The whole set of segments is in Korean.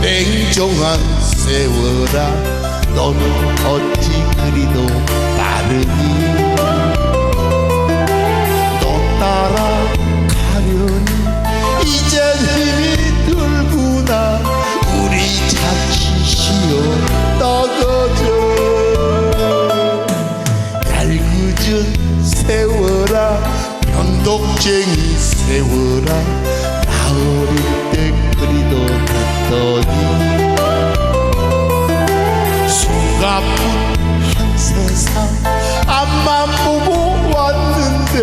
냉정한 세월아 너는 어찌 그리도 빠르니. 너 따라가려니. 이젠 힘이 들구나. 우리 쉬어 떠거져. 얄궂은 세월아 변덕쟁이 세월아 나 어릴 때 그리도 듣더니 숨가쁜 한 세상 앞만 보고 왔는데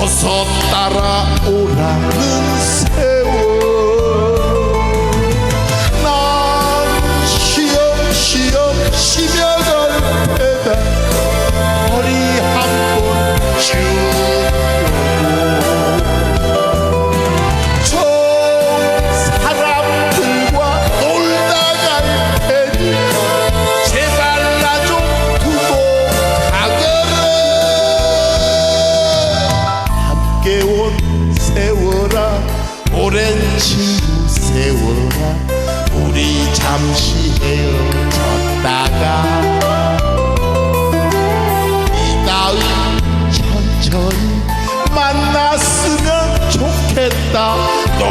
어서 따라오라는 세월아 우리 잠시 헤어졌다가 이다음 천천히 만났으면 좋겠다. 너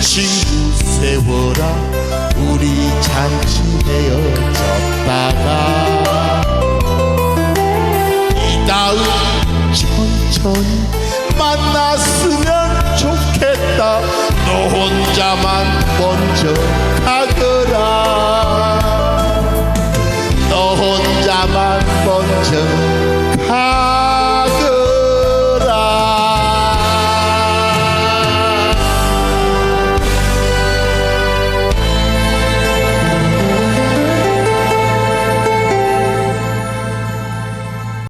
친구 세월아 우리 잠시 헤어졌다가. 이다음 천천히 만났으면 좋겠다. 너 혼자만 먼저 가거라. 너 혼자만 먼저